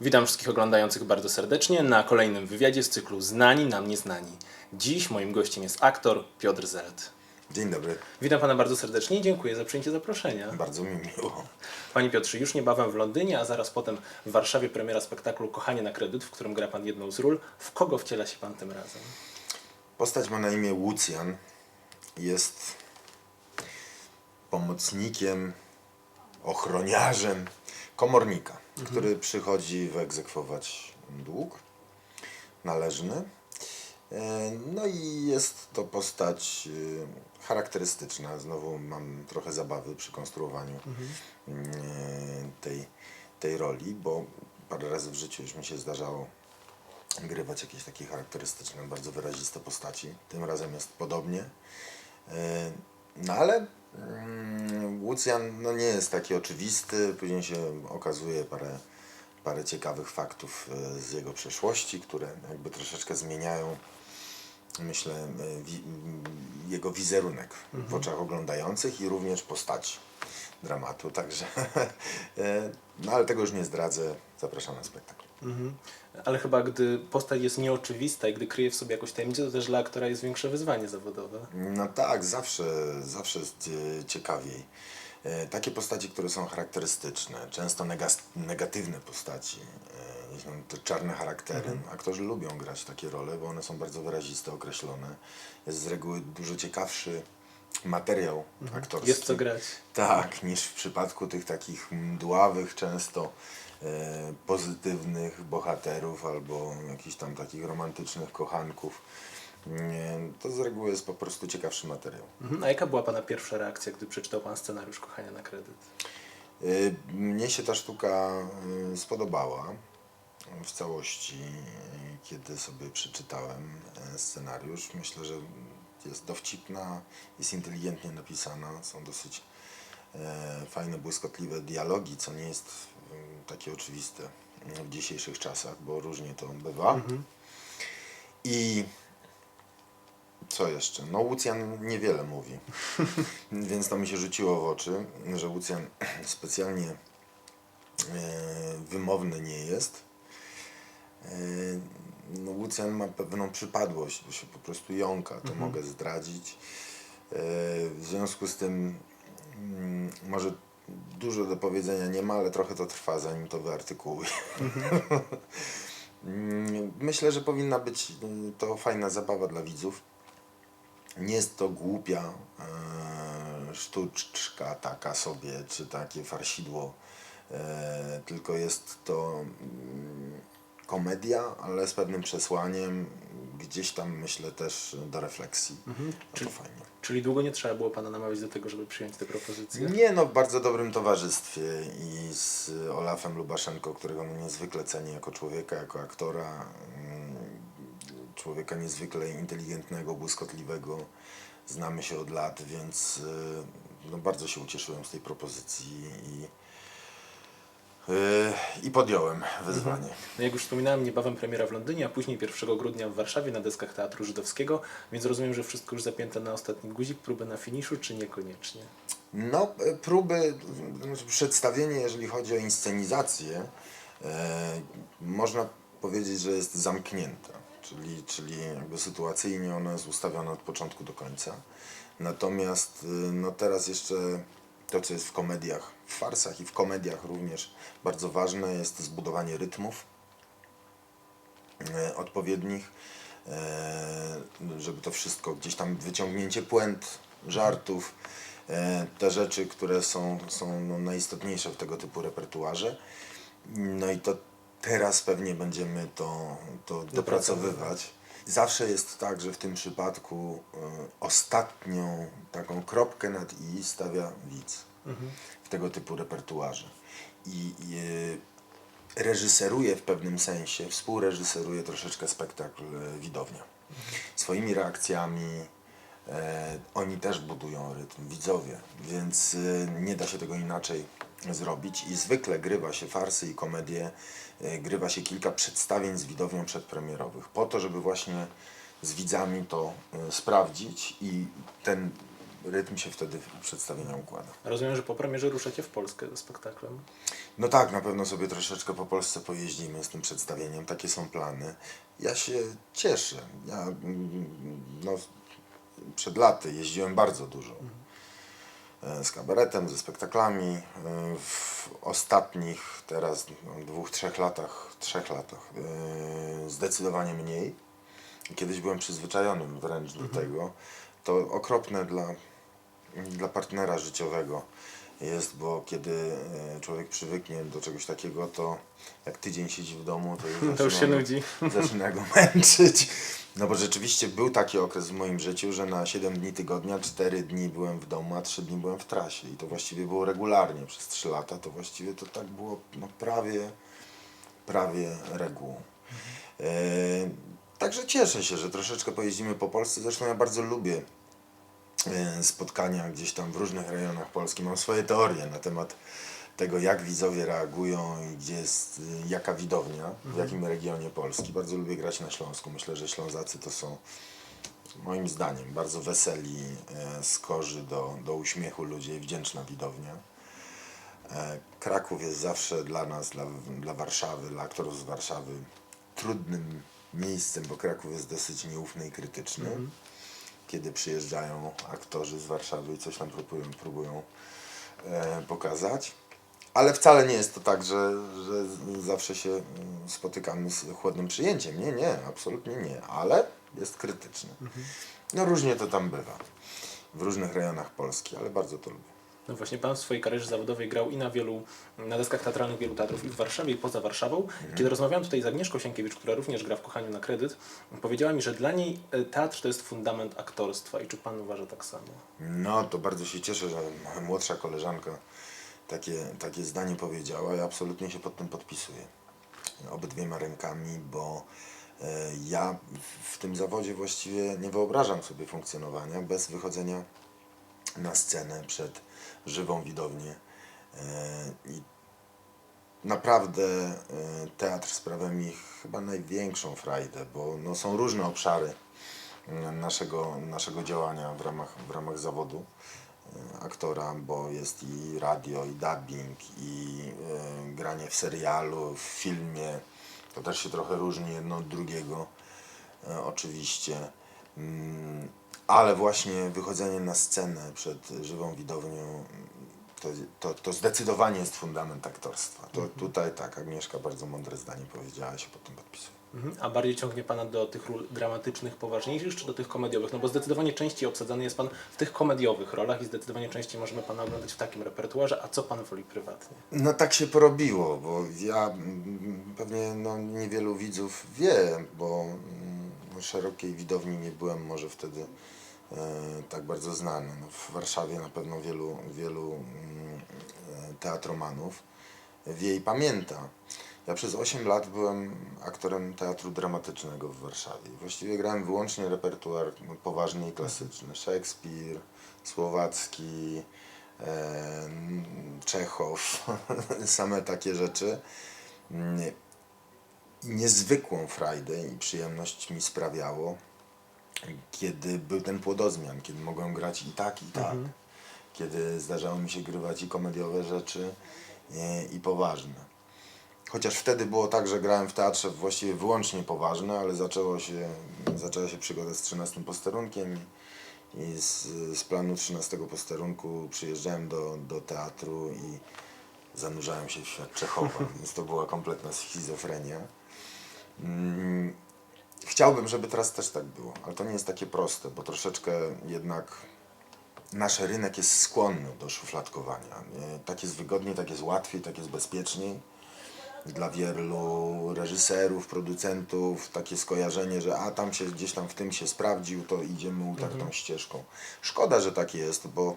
Witam wszystkich oglądających bardzo serdecznie na kolejnym wywiadzie z cyklu Znani nam nieznani. Dziś moim gościem jest aktor Piotr Zelt. Dzień dobry, Witam pana bardzo serdecznie i dziękuję za przyjęcie zaproszenia. bardzo mi miło. Panie Piotrze, już niebawem w Londynie, a zaraz potem w Warszawie premiera spektaklu Kochanie na kredyt, w którym gra pan jedną z ról. W kogo wciela się pan tym razem? Postać ma na imię Łucjan. Jest pomocnikiem, ochroniarzem komornika, który przychodzi wyegzekwować dług należny. E, No i jest to postać e, charakterystyczna. Znowu mam trochę zabawy przy konstruowaniu e, tej, tej roli, bo parę razy w życiu już mi się zdarzało grywać jakieś takie charakterystyczne, bardzo wyraziste postaci. Tym razem jest podobnie. No ale Łucjan no, nie jest taki oczywisty. Później się okazuje parę, parę ciekawych faktów e, z jego przeszłości, które jakby troszeczkę zmieniają myślę, e, wi- m, jego wizerunek w oczach oglądających i również postaci dramatu. Także, e, no ale tego już nie zdradzę. Zapraszam na spektakl. Mhm. Ale chyba gdy postać jest nieoczywista i gdy kryje w sobie jakąś tajemnicę, to też dla aktora jest większe wyzwanie zawodowe. No tak, zawsze, zawsze jest e, ciekawiej. E, Takie postaci, które są charakterystyczne, często negas- negatywne postaci, e, te czarne charaktery. Aktorzy lubią grać takie role, bo one są bardzo wyraziste, określone. Jest z reguły dużo ciekawszy materiał aktorski. Jest co grać. Tak, niż w przypadku tych takich mdławych, często pozytywnych bohaterów albo jakichś tam takich romantycznych kochanków. To z reguły jest po prostu ciekawszy materiał. Mhm. A jaka była pana pierwsza reakcja, gdy przeczytał pan scenariusz Kochania na kredyt? Y, Mnie się ta sztuka y, spodobała w całości, kiedy sobie przeczytałem e, scenariusz. Myślę, że jest dowcipna, jest inteligentnie napisana, są dosyć e, fajne, błyskotliwe dialogi, co nie jest takie oczywiste w dzisiejszych czasach, bo różnie to bywa. I co jeszcze? No Łucjan niewiele mówi, więc to mi się rzuciło w oczy, że Łucjan specjalnie e, wymowny nie jest. E, no Łucjan ma pewną przypadłość, bo się po prostu jąka, to mogę zdradzić. E, w związku z tym mm, może dużo do powiedzenia nie ma, ale trochę to trwa, zanim to wyartykułuję. Mm, Myślę, że powinna być y, to fajna zabawa dla widzów. Nie jest to głupia e, sztuczka taka sobie, czy takie farsidło, e, tylko jest to mm, komedia, ale z pewnym przesłaniem, gdzieś tam myślę też do refleksji. A to fajnie. Czyli długo nie trzeba było pana namawiać do tego, żeby przyjąć tę propozycję? Nie no, w bardzo dobrym towarzystwie i z Olafem Lubaszenko, którego niezwykle cenię jako człowieka, jako aktora. mm, Człowieka niezwykle inteligentnego, błyskotliwego. Znamy się od lat, więc y, no, bardzo się ucieszyłem z tej propozycji i, i podjąłem wyzwanie. No jak już wspominałem, niebawem premiera w Londynie, a później 1 grudnia w Warszawie na deskach Teatru Żydowskiego, więc rozumiem, że wszystko już zapięte na ostatni guzik, próby na finiszu, czy niekoniecznie? No, e, próby, znaczy przedstawienie, jeżeli chodzi o inscenizację, e, można powiedzieć, że jest zamknięte, czyli, czyli jakby sytuacyjnie ona jest ustawiona od początku do końca. Natomiast no teraz jeszcze to, co jest w komediach, w farsach i w komediach również bardzo ważne jest zbudowanie rytmów e, odpowiednich, e, żeby to wszystko gdzieś tam wyciągnięcie puent, żartów, e, te rzeczy, które są, są no, najistotniejsze w tego typu repertuarze. No i to teraz pewnie będziemy to, to dopracowywać. Zawsze jest tak, że w tym przypadku e, ostatnią taką kropkę nad i stawia widz w tego typu repertuarze. I, i e, reżyseruje w pewnym sensie, współreżyseruje troszeczkę spektakl e, widownia. Swoimi reakcjami e, oni też budują rytm, widzowie, więc nie da się tego inaczej zrobić i zwykle grywa się farsy i komedie, e, grywa się kilka przedstawień z widownią przedpremierowych, po to, żeby właśnie z widzami to e, sprawdzić i ten rytm się wtedy przedstawienia układa. Rozumiem, że po premierze ruszacie w Polskę ze spektaklem. No tak, na pewno sobie troszeczkę po Polsce pojeździmy z tym przedstawieniem, takie są plany. Ja się cieszę. Ja mm, no, przed laty jeździłem bardzo dużo. E, Z kabaretem, ze spektaklami. E, W ostatnich teraz no, dwóch, trzech latach, trzech latach e, zdecydowanie mniej. Kiedyś byłem przyzwyczajony wręcz do tego. To okropne dla, dla partnera życiowego jest, bo kiedy e, człowiek przywyknie do czegoś takiego, to jak tydzień siedzi w domu, to już, To już się zaczyna- nudzi. zaczyna go męczyć. No bo rzeczywiście był taki okres w moim życiu, że na 7 dni tygodnia 4 dni byłem w domu, a 3 dni byłem w trasie. I to właściwie było regularnie przez 3 lata. To właściwie to tak było no, prawie, prawie regułą. E, także cieszę się, że troszeczkę pojeździmy po Polsce. Zresztą ja bardzo lubię spotkania gdzieś tam w różnych rejonach Polski. Mam swoje teorie na temat tego, jak widzowie reagują i gdzie jest, y, jaka widownia, w jakim regionie Polski. Bardzo lubię grać na Śląsku. Myślę, że Ślązacy to są moim zdaniem bardzo weseli, e, skorzy do, do uśmiechu ludzie i wdzięczna widownia. E, Kraków jest zawsze dla nas, dla, dla Warszawy, dla aktorów z Warszawy trudnym miejscem, bo Kraków jest dosyć nieufny i krytyczny. Kiedy przyjeżdżają aktorzy z Warszawy i coś tam próbują, próbują e, pokazać. Ale wcale nie jest to tak, że, że zawsze się mm, spotykamy z chłodnym przyjęciem. Nie, nie, absolutnie nie, ale jest krytyczny. No różnie to tam bywa. W różnych rejonach Polski, ale bardzo to lubię. No właśnie, pan w swojej karierze zawodowej grał i na wielu, na deskach teatralnych wielu teatrów i w Warszawie i poza Warszawą. Kiedy rozmawiałem tutaj z Agnieszką Sienkiewicz, która również gra w Kochaniu na kredyt, powiedziała mi, że dla niej e, teatr to jest fundament aktorstwa. I czy pan uważa tak samo? No, to bardzo się cieszę, że młodsza koleżanka takie, takie zdanie powiedziała. Ja absolutnie się pod tym podpisuję. Obydwiema rękami, bo e, ja w tym zawodzie właściwie nie wyobrażam sobie funkcjonowania bez wychodzenia na scenę przed żywą widownię. E, I naprawdę e, teatr sprawia mi chyba największą frajdę, bo no, są różne obszary m, naszego, naszego działania w ramach, w ramach zawodu e, aktora, bo jest i radio, i dubbing, i granie w serialu, w filmie. To też się trochę różni jedno od drugiego, oczywiście. Mm, ale właśnie wychodzenie na scenę przed żywą widownią to, to, to zdecydowanie jest fundament aktorstwa. To tutaj tak, Agnieszka bardzo mądre zdanie powiedziała, się pod tym podpisuję. Mhm. A bardziej ciągnie pana do tych ról dramatycznych, poważniejszych, czy do tych komediowych? No bo zdecydowanie częściej obsadzany jest pan w tych komediowych rolach i zdecydowanie częściej możemy pana oglądać w takim repertuarze. A co pan woli prywatnie? No tak się porobiło, bo ja mm, pewnie no, niewielu widzów wie, bo mm, szerokiej widowni nie byłem może wtedy e, tak bardzo znany. No, w Warszawie na pewno wielu, wielu mm, e, teatromanów wie i pamięta. Ja przez 8 lat byłem aktorem teatru dramatycznego w Warszawie. Właściwie grałem wyłącznie repertuar poważny i klasyczny. Szekspir, Słowacki, e, Czechow, same takie rzeczy. Niezwykłą frajdę i przyjemność mi sprawiało, kiedy był ten płodozmian, kiedy mogłem grać i tak, i tak. Kiedy zdarzało mi się grywać i komediowe rzeczy, i, i poważne. Chociaż wtedy było tak, że grałem w teatrze właściwie wyłącznie poważne, ale zaczęło się, zaczęła się przygoda z 13 posterunkiem i, i z, z planu 13 posterunku przyjeżdżałem do, do teatru i zanurzałem się w świat Czechowa, więc to była kompletna schizofrenia. Mm, Chciałbym, żeby teraz też tak było, ale to nie jest takie proste, bo troszeczkę jednak nasz rynek jest skłonny do szufladkowania. Tak jest wygodniej, tak jest łatwiej, tak jest bezpieczniej. Dla wielu reżyserów, producentów takie skojarzenie, że a tam się gdzieś tam w tym się sprawdził, to idziemy utartą ścieżką. Szkoda, że tak jest, bo,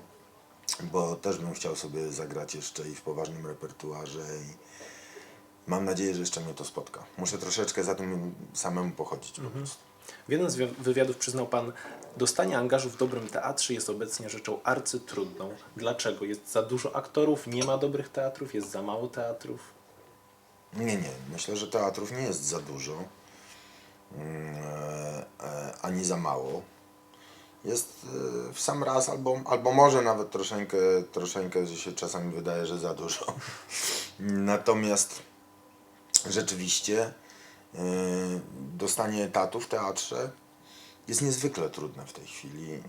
bo też bym chciał sobie zagrać jeszcze i w poważnym repertuarze i mam nadzieję, że jeszcze mnie to spotka. Muszę troszeczkę za tym samemu pochodzić po prostu. W jednym z wi- wywiadów przyznał pan, dostanie angażu w dobrym teatrze jest obecnie rzeczą arcytrudną. Dlaczego? Jest za dużo aktorów, nie ma dobrych teatrów, jest za mało teatrów? Nie, nie. Myślę, że teatrów nie jest za dużo, mm, e, e, ani za mało. jest e, w sam raz, albo, albo może nawet troszeczkę, troszeczkę, że się czasami wydaje, że za dużo. Natomiast rzeczywiście e, dostanie etatu w teatrze jest niezwykle trudne w tej chwili. E,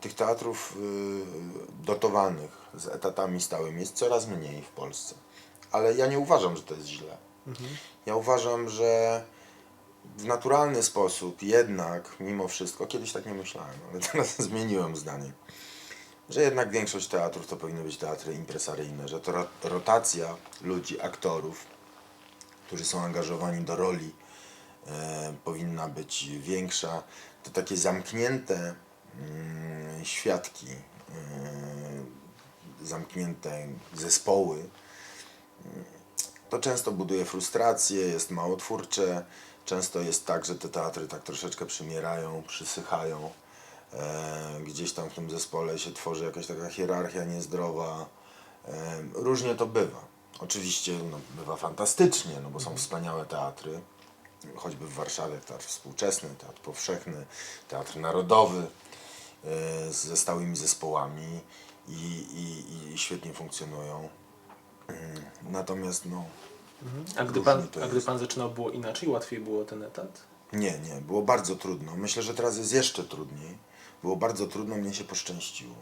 Tych teatrów e, dotowanych z etatami stałymi jest coraz mniej w Polsce. Ale ja nie uważam, że to jest źle. Ja uważam, że w naturalny sposób jednak, mimo wszystko, kiedyś tak nie myślałem, ale teraz zmieniłem zdanie, że jednak większość teatrów to powinny być teatry impresaryjne, że to ro- rotacja ludzi, aktorów, którzy są angażowani do roli, e, powinna być większa. To takie zamknięte mm, świadki, e, zamknięte zespoły, to często buduje frustrację, jest mało twórcze. Często jest tak, że te teatry tak troszeczkę przymierają, przysychają. E, gdzieś tam w tym zespole się tworzy jakaś taka hierarchia niezdrowa. Różnie to bywa. Oczywiście no, bywa fantastycznie, no bo są wspaniałe teatry. Choćby w Warszawie teatr współczesny, teatr powszechny, teatr narodowy e, ze stałymi zespołami i, i, i świetnie funkcjonują. Mm, Natomiast no, A gdy, pan, a gdy pan zaczynał, było inaczej? Łatwiej było ten etat? Nie, nie, było bardzo trudno. Myślę, że teraz jest jeszcze trudniej. Było bardzo trudno, mnie się poszczęściło.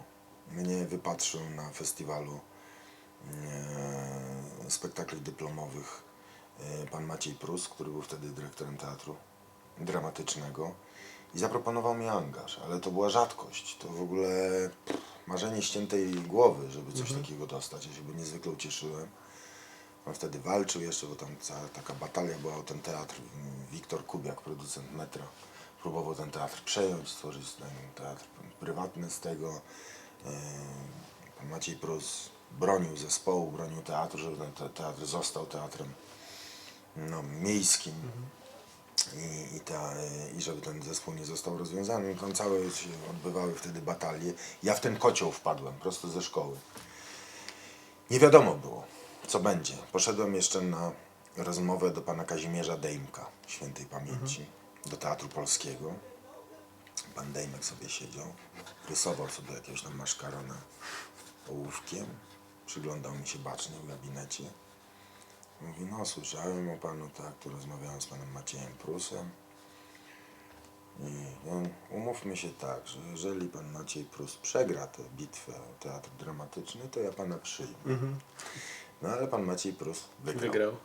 Mnie wypatrzył na festiwalu spektakli dyplomowych e, pan Maciej Prus, który był wtedy dyrektorem teatru dramatycznego i zaproponował mi angaż, ale to była rzadkość. To w ogóle pff, marzenie ściętej głowy, żeby coś takiego dostać. Ja się niezwykle ucieszyłem. On wtedy walczył jeszcze, bo tam cała taka batalia była o ten teatr. Wiktor Kubiak, producent metra, próbował ten teatr przejąć, stworzyć ten teatr prywatny z tego. Yy, Pan Maciej Prus bronił zespołu, bronił teatru, żeby ten te- teatr został teatrem no, miejskim. I, i, ta, I żeby ten zespół nie został rozwiązany, tam całe się odbywały wtedy batalie. Ja w ten kocioł wpadłem, prosto ze szkoły. Nie wiadomo było, co będzie. Poszedłem jeszcze na rozmowę do pana Kazimierza Dejmka, świętej pamięci, do Teatru Polskiego. Pan Dejmek sobie siedział, rysował sobie jakiegoś tam maszkarona ołówkiem, przyglądał mi się bacznie w gabinecie. Mówi, no słyszałem o panu, tak, tu rozmawiałem z panem Maciejem Prusem. I no, umówmy się tak, że jeżeli pan Maciej Prus przegra tę bitwę o teatr dramatyczny, to ja pana przyjmę. No ale pan Maciej Prus wygrał. Wygrał.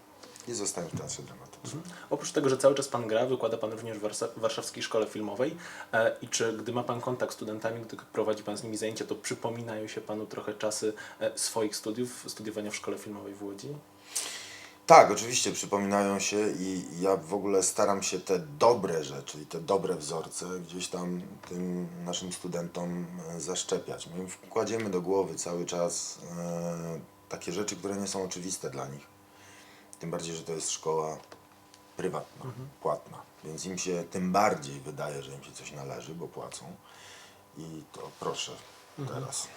I zostałem w teatrze dramatycznym. Oprócz tego, że cały czas pan gra, wykłada pan również w Warsa- Warszawskiej Szkole Filmowej. E, I czy gdy ma pan kontakt z studentami, gdy prowadzi pan z nimi zajęcia, to przypominają się panu trochę czasy e, swoich studiów, studiowania w Szkole Filmowej w Łodzi? Tak, oczywiście przypominają się i ja w ogóle staram się te dobre rzeczy i te dobre wzorce gdzieś tam tym naszym studentom e, zaszczepiać. My wkładziemy do głowy cały czas e, takie rzeczy, które nie są oczywiste dla nich. Tym bardziej, że to jest szkoła prywatna, płatna. Więc im się tym bardziej wydaje, że im się coś należy, bo płacą. I to proszę teraz.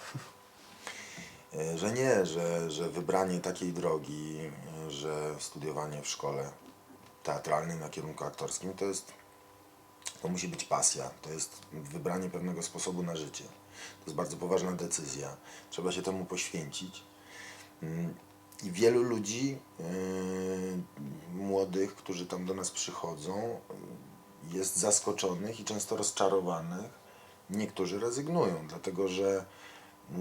E, Że nie, że, że wybranie takiej drogi, e, że studiowanie w szkole teatralnej na kierunku aktorskim to jest, to musi być pasja, to jest wybranie pewnego sposobu na życie. To jest bardzo poważna decyzja, trzeba się temu poświęcić. I wielu ludzi e, młodych, którzy tam do nas przychodzą, jest zaskoczonych i często rozczarowanych. Niektórzy rezygnują, dlatego że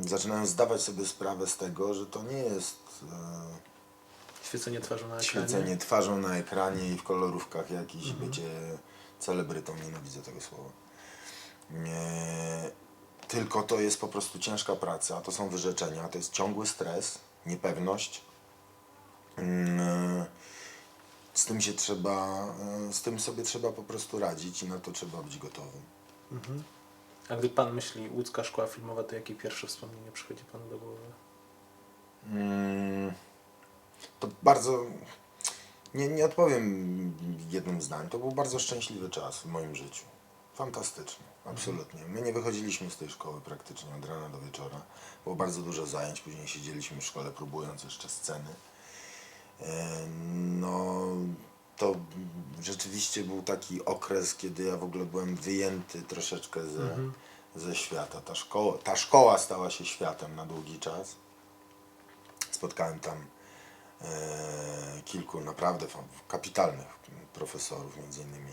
zaczynają zdawać sobie sprawę z tego, że to nie jest e, Świecenie twarzą na ekranie? świecenie twarzą na ekranie i w kolorówkach jakiś bycie celebrytą, nienawidzę tego słowa. Nie, tylko to jest po prostu ciężka praca, to są wyrzeczenia, to jest ciągły stres, niepewność. Mm, Z tym się trzeba, e, z tym sobie trzeba po prostu radzić i na to trzeba być gotowym. A gdy pan myśli łódzka szkoła filmowa, to jakie pierwsze wspomnienie przychodzi panu do głowy? Mm, To bardzo. Nie, nie odpowiem jednym zdaniem. To był bardzo szczęśliwy czas w moim życiu. Fantastyczny, absolutnie. My nie wychodziliśmy z tej szkoły praktycznie od rana do wieczora. Było bardzo dużo zajęć, później siedzieliśmy w szkole próbując jeszcze sceny. E, No, to rzeczywiście był taki okres, kiedy ja w ogóle byłem wyjęty troszeczkę ze, ze świata. Ta szkoła, ta szkoła stała się światem na długi czas. Spotkałem tam e, kilku naprawdę kapitalnych profesorów, między innymi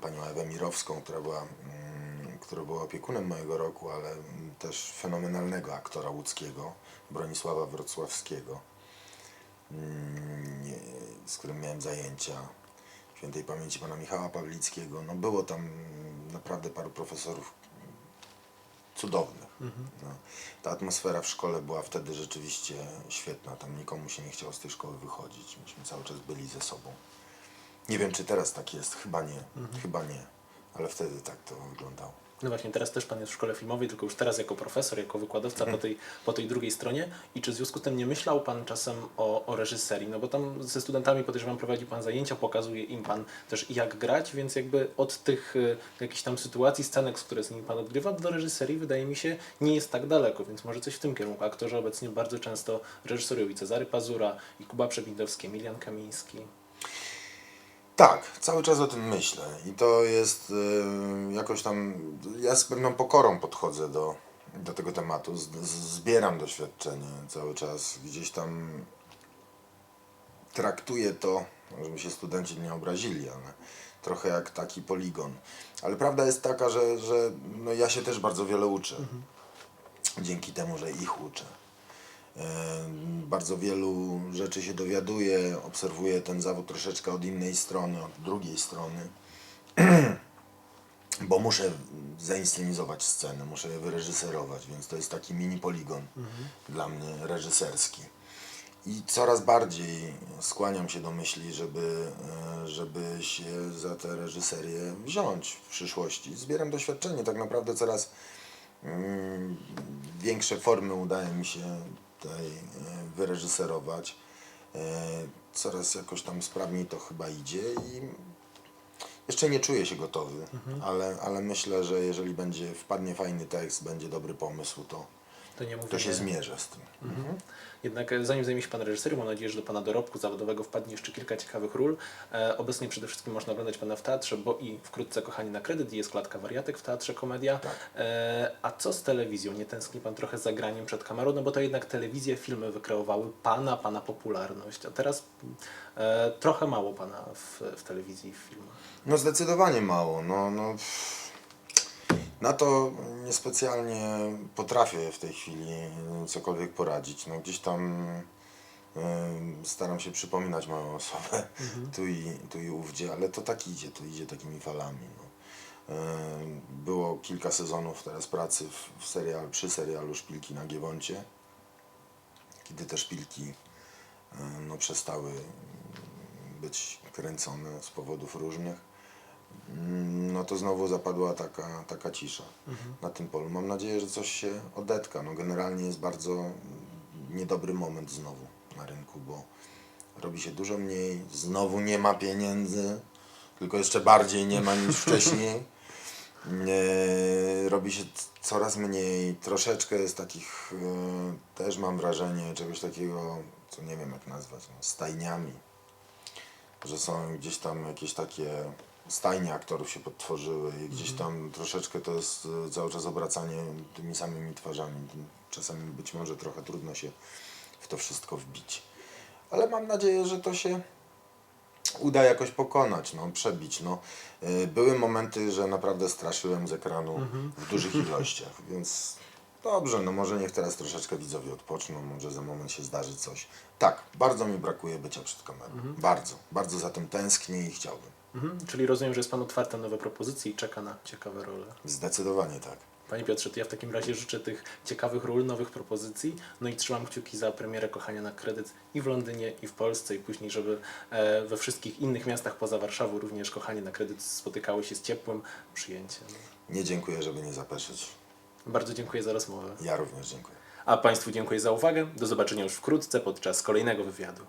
panią Ewę Mirowską, która była, mm, która była opiekunem mojego roku, ale też fenomenalnego aktora łódzkiego, Bronisława Wrocławskiego, mm, z którym miałem zajęcia. Świętej pamięci pana Michała Pawlickiego. No było tam naprawdę paru profesorów cudownych. No. Ta atmosfera w szkole była wtedy rzeczywiście świetna. Tam nikomu się nie chciało z tej szkoły wychodzić. Myśmy cały czas byli ze sobą. Nie wiem, czy teraz tak jest. Chyba nie. Chyba nie. Ale wtedy tak to wyglądało. No właśnie, teraz też Pan jest w szkole filmowej, tylko już teraz jako profesor, jako wykładowca po, tej, po tej drugiej stronie. I czy w związku z tym nie myślał Pan czasem o, o reżyserii? No bo tam ze studentami podejrzewam prowadzi Pan zajęcia, pokazuje im Pan też jak grać, więc jakby od tych y, jakichś tam sytuacji, scenek, z które z nimi Pan odgrywa, do reżyserii wydaje mi się nie jest tak daleko, więc może coś w tym kierunku. Aktorzy obecnie bardzo często reżyserują i Cezary Pazura, i Kuba Przewidowski, Emilian Kamiński. Tak, cały czas o tym myślę i to jest y, jakoś tam, ja z pewną pokorą podchodzę do, do tego tematu, z, zbieram doświadczenie cały czas, gdzieś tam traktuję to, żeby się studenci nie obrazili, ale trochę jak taki poligon. Ale prawda jest taka, że, że no ja się też bardzo wiele uczę, dzięki temu, że ich uczę. Bardzo wielu rzeczy się dowiaduję, obserwuję ten zawód troszeczkę od innej strony, od drugiej strony, bo muszę zainscenizować scenę, muszę je wyreżyserować, więc to jest taki mini poligon dla mnie reżyserski. I coraz bardziej skłaniam się do myśli, żeby, e, żeby się za tę reżyserię wziąć w przyszłości. Zbieram doświadczenie, tak naprawdę coraz mm, większe formy udaje mi się tutaj e, wyreżyserować. E, Coraz jakoś tam sprawniej to chyba idzie i jeszcze nie czuję się gotowy, ale, ale myślę, że jeżeli będzie wpadnie fajny tekst, będzie dobry pomysł, to, To nie mówię, to się zmierzę z tym. Jednak e, zanim zajmie się Pan reżyserią, mam nadzieję, że do Pana dorobku zawodowego wpadnie jeszcze kilka ciekawych ról. E, obecnie przede wszystkim można oglądać Pana w teatrze, bo i wkrótce Kochani na kredyt jest klatka wariatek w Teatrze Komedia. Tak. E, a co z telewizją? Nie tęskni Pan trochę za graniem przed kamerą? No bo to jednak telewizje, filmy wykreowały Pana, Pana popularność, a teraz e, trochę mało Pana w, w telewizji i w filmach. No zdecydowanie mało. No, no, pff. Na to niespecjalnie potrafię w tej chwili cokolwiek poradzić. No, gdzieś tam staram się przypominać moją osobę tu, i, tu i ówdzie, ale to tak idzie, to idzie takimi falami. No. Było kilka sezonów teraz pracy w, serial, przy serialu Szpilki na Giewoncie, kiedy te szpilki no, przestały być kręcone z powodów różnych no to znowu zapadła taka, taka cisza na tym polu. Mam nadzieję, że coś się odetka. No generalnie jest bardzo mm, niedobry moment znowu na rynku, bo robi się dużo mniej, znowu nie ma pieniędzy, tylko jeszcze bardziej nie ma niż wcześniej. Nie, robi się coraz mniej, troszeczkę jest takich, e, też mam wrażenie, czegoś takiego, co nie wiem jak nazwać, no, stajniami że są gdzieś tam jakieś takie stajnie aktorów się podtworzyły i gdzieś tam troszeczkę to jest e, cały czas obracanie tymi samymi twarzami. Czasami być może trochę trudno się w to wszystko wbić. Ale mam nadzieję, że to się uda jakoś pokonać, no, przebić. No. E, Były momenty, że naprawdę straszyłem z ekranu w dużych ilościach, więc dobrze, no może niech teraz troszeczkę widzowie odpoczną, może za moment się zdarzy coś. Tak, bardzo mi brakuje bycia przed kamerą. Bardzo, bardzo za tym tęsknię i chciałbym. Mhm. Czyli rozumiem, że jest Pan otwarty na nowe propozycje i czeka na ciekawe role. Zdecydowanie tak. Panie Piotrze, to ja w takim razie życzę tych ciekawych ról, nowych propozycji, no i trzymam kciuki za premierę Kochania na kredyt i w Londynie, i w Polsce, i później, żeby e, we wszystkich innych miastach poza Warszawą również Kochanie na kredyt spotykały się z ciepłym przyjęciem. Nie dziękuję, żeby nie zapeszyć. Bardzo dziękuję za rozmowę. Ja również dziękuję. A Państwu dziękuję za uwagę. Do zobaczenia już wkrótce podczas kolejnego wywiadu.